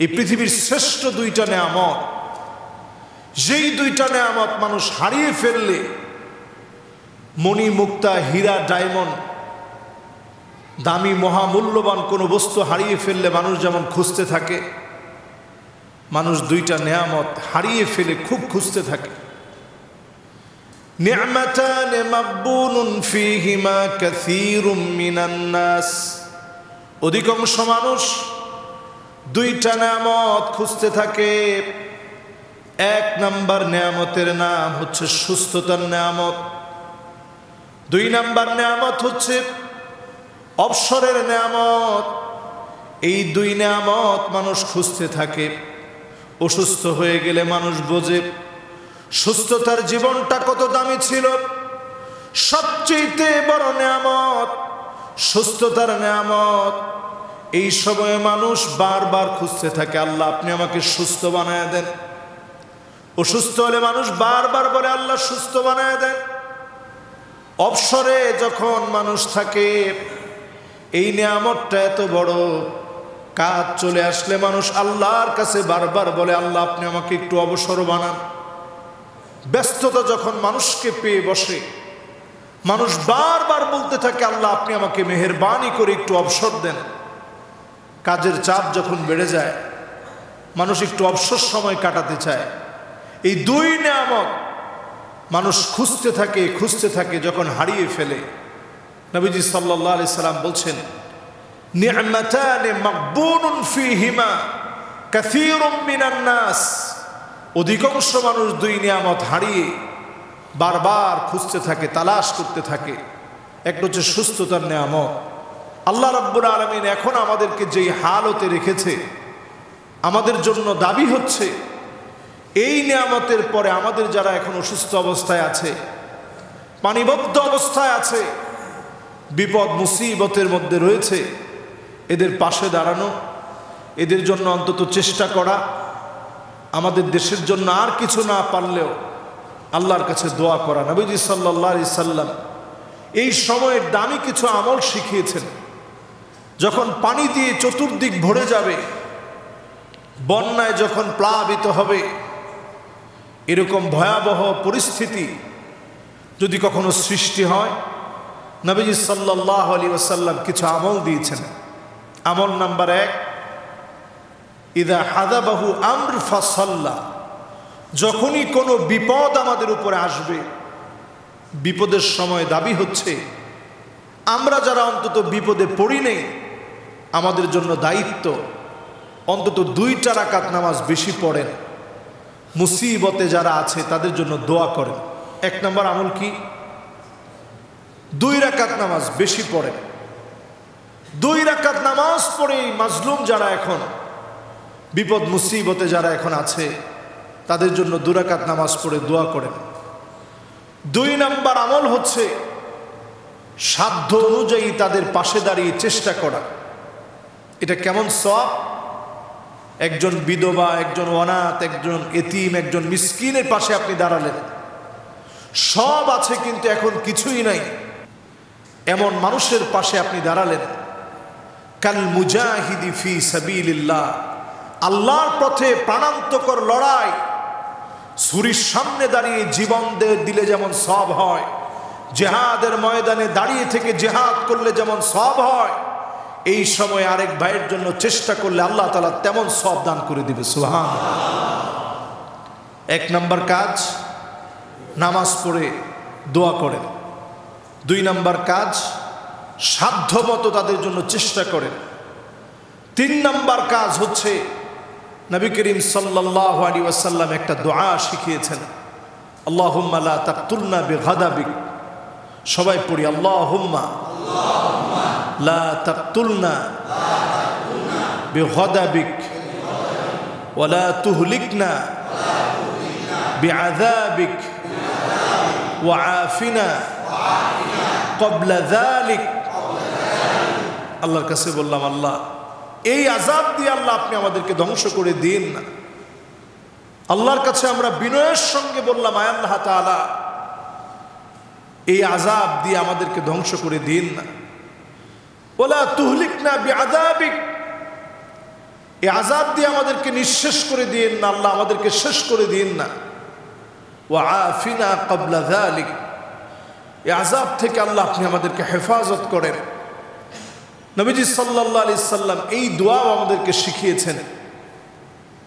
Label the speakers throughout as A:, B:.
A: এই পৃথিবীর শ্রেষ্ঠ দুইটা নেয়ামত। যেই দুইটা নেয়ামত মানুষ হারিয়ে ফেললে মণি মুক্তা হীরা, ডায়মন্ড, দামি, মহামূল্যবান কোনো বস্তু হারিয়ে ফেললে মানুষ যেমন খুঁজতে থাকে, মানুষ দুইটা নেয়ামত হারিয়ে ফেলে খুব খুঁজতে থাকে। অধিকাংশ মানুষ দুইটা নামত খুঁজতে থাকে। এক নাম্বার নেয়ামতের নাম হচ্ছে সুস্থতার নেয়ামত। দুই নাম্বার নেয়ামত হচ্ছে অবসরের নেয়ামত। এই দুই নেয়ামত মানুষ খুঁজতে থাকে। অসুস্থ হয়ে গেলে মানুষ বোঝে, সুস্থতার জীবনটা কত দামি ছিল। সবচেয়ে বড় নেয়ামত সুস্থতার নেয়ামত। এই সময়ে মানুষ বারবার খুঁজতে থাকে, আল্লাহ আপনি আমাকে সুস্থ বানায় দেন। অসুস্থ হলে মানুষ বারবার বলে, আল্লাহ সুস্থ বানায় দেন। অবসরে যখন মানুষ থাকে, এই নিয়ামতটা এত বড় কাজ চলে আসলে মানুষ আল্লাহর কাছে বারবার বলে, আল্লাহ আপনি আমাকে একটু অবসর বানান। ব্যস্ততা যখন মানুষকে পেয়ে বসে, মানুষ বারবার বলতে থাকে, আল্লাহ আপনি আমাকে মেহেরবানি করে একটু অবসর দেন। কাজের চাপ যখন বেড়ে যায়, মানুষ একটু অবসর সময় কাটাতে চায়। এই দুই নিয়ামত মানুষ খুঁজতে থাকে খুঁজতে থাকে, যখন হারিয়ে ফেলে। নবীজি সাল্লাহ আলি সাল্লাম বলছেন নাস। অধিকাংশ মানুষ দুই নিয়ামত হারিয়ে বারবার খুঁজতে থাকে, তালাশ করতে থাকে। একটা হচ্ছে সুস্থতার নিয়ামত আল্লাহ রব্বুর আলমিন এখন আমাদেরকে যেই হালতে রেখেছে, আমাদের জন্য দাবি হচ্ছে, এই নিয়ামতের পরে আমাদের যারা এখন অসুস্থ অবস্থায় আছে, পানিবদ্ধ অবস্থায় আছে, বিপদ, মুসিবতের মধ্যে রয়েছে, এদের পাশে দাঁড়ানো, এদের জন্য অন্তত চেষ্টা করা, আমাদের দেশের জন্য আর কিছু না পারলেও আল্লাহর কাছে দোয়া করা। নবীজি সাল্লাহ সাল্লাম এই সময়ের দামি কিছু আমল শিখিয়েছেন। যখন পানি দিয়ে চতুর্দিক ভরে যাবে, বন্যায় যখন প্লাবিত হবে, এরকম ভয়াবহ পরিস্থিতি যদি কখনো সৃষ্টি হয়, নবীজি সাল্লাহ আলী ওসাল্লাম কিছু আমল দিয়েছেন। আমল নাম্বার এক, ইদা হাদাবাহু আমর ফাসাল্লা যখনই কোনো বিপদ আমাদের উপরে আসবে, বিপদের সময় দাবি হচ্ছে, আমরা যারা অন্তত বিপদে পড়ি নেই আমাদের জন্য দায়িত্ব। অন্তত দুইটা রাকাত নামাজ বেশি পড়েন। মুসিবতে যারা আছে, তাদের জন্য দোয়া করেন। এক নম্বর আমল কি? দুই রাকাত নামাজ বেশি পড়েন। দুই রাকাত নামাজ পড়েই মাজলুম যারা এখন, বিপদ মুসিবতে যারা এখন আছে, তাদের জন্য দুরাকাত নামাজ পড়ে দোয়া করেন। দুই নাম্বার আমল হচ্ছে, সাধ্য অনুযায়ী তাদের পাশে দাঁড়িয়ে চেষ্টা করা। এটা কেমন সব একজন বিধবা, একজন অনাথ, একজন এতিম, একজন মিসকিনের পাশে আপনি দাঁড়ালেন। সব আছে কিন্তু এখন কিছুই নাই। এমন মানুষের পাশে আপনি দাঁড়ালেন। কাল মুজাহিদি ফি সাবিল্লাহ আল্লাহর পথে প্রাণান্তকর লড়াই। ছুরির সামনে দাঁড়িয়ে জীবন দিলে যেমন সব হয়। জেহাদের ময়দানে দাঁড়িয়ে থেকে জেহাদ করলে যেমন সব হয়। এই সময় আরেক ভাইয়ের জন্য চেষ্টা করলে আল্লাহ তালা তেমন সব দান করে দিবে সুহান এক নম্বর কাজ, নামাজ পড়ে দোয়া করেন। দুই নম্বর কাজ, সাধ্যমতো তাদের জন্য চেষ্টা করেন। তিন নম্বর কাজ হচ্ছে, নবী করিম সাল্লাহ আলী ওয়াসাল্লাম একটা দোয়া শিখিয়েছেন। আল্লাহ হুম্মা তাকতুলনা বে গাদাবিক সবাই পড়ি আল্লাহ হুম্মা লা তাকতুলনা বে গাদাবিক ওয়ালা তুহলিকনা بعذابك وعافنا قبل ذلك আল্লাহর কাছে বললাম আল্লাহ এই আজাব দিয়ে আল্লাহ আপনি আমাদেরকে ধ্বংস করে দিন না আল্লাহর কাছে আমরা বিনয়ের সঙ্গে বললাম আয় আল্লাহ তাআলা এই আজাব দিয়ে আমাদেরকে ধ্বংস করে দিন না ওলা তুহলিক না আজাবিক এই আজাব দিয়ে আমাদেরকে নিঃশেষ করে দিয়েন না, আল্লাহ আমাদেরকে শেষ করে দিয়েন না। ও আফিনা কবলা দালিক এই আজাব থেকে আল্লাহ আপনি আমাদেরকে হেফাজত করেন। নবীজি সাল্লাহ আলি সাল্লাম এই দোয়াও আমাদেরকে শিখিয়েছেন।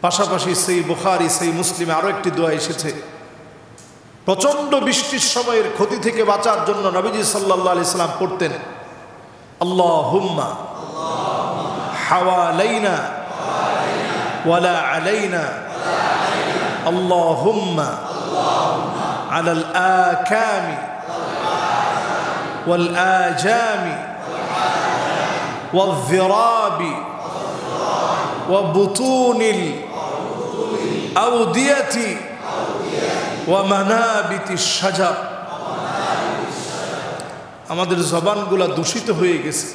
A: পাশাপাশি সেই বুখারি, সেই মুসলিমে আরও একটি দোয়া এসেছে। প্রচণ্ড বৃষ্টির সময়ের ক্ষতি থেকে বাঁচার জন্য নবীজি সাল্লাহ আলি সাল্লাম পড়তেন। اللهم حوالينا ولا علينا اللهم على الآكام والآجام والذراب وبطون الأودية ومنابت الشجر আমাদের জবানগুলা দূষিত হয়ে গেছে।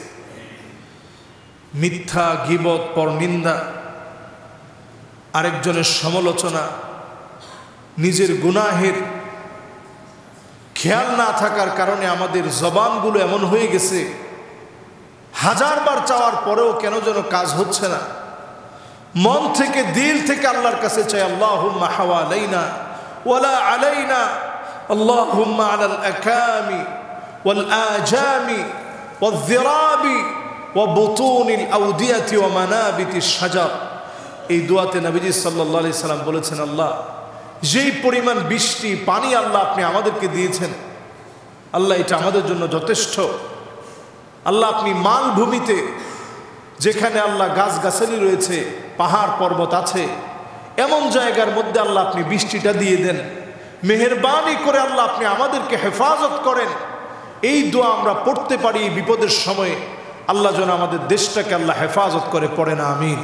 A: মিথ্যা, গিবত পর নিন্দা আরেকজনের সমালোচনা, নিজের গুনাহের খেয়াল না থাকার কারণে আমাদের জবানগুলো এমন হয়ে গেছে হাজারবার চাওয়ার পরেও কেন যেন কাজ হচ্ছে না। মন থেকে, দিল থেকে আল্লাহর কাছে চাই আল্লাহ হাওয়া আলাইনা ওয়ালা আলাইনা আল্লাহ আলাল আকামি। ওয়াল আজামি والذراب وبطون الأودية ومنابت الشجر এই দোয়াতে নবীজি সাল্লাহ আলি সাল্লাম বলেছেন আল্লাহ যেই পরিমাণ বৃষ্টি পানি আল্লাহ আপনি আমাদেরকে দিয়েছেন আল্লাহ এটা আমাদের জন্য যথেষ্ট আল্লাহ আপনি মালভূমিতে যেখানে আল্লাহ গাছগাছালি রয়েছে পাহাড় পর্বত আছে এমন জায়গার মধ্যে আল্লাহ আপনি বৃষ্টিটা দিয়ে দেন মেহরবানি করে আল্লাহ আপনি আমাদেরকে হেফাজত করেন এই দোয়া আমরা পড়তে পারি বিপদের সময়ে। আল্লাহ যেন আমাদের দেশটাকে আল্লাহ হেফাজত করে, পড়ে না, আমিন।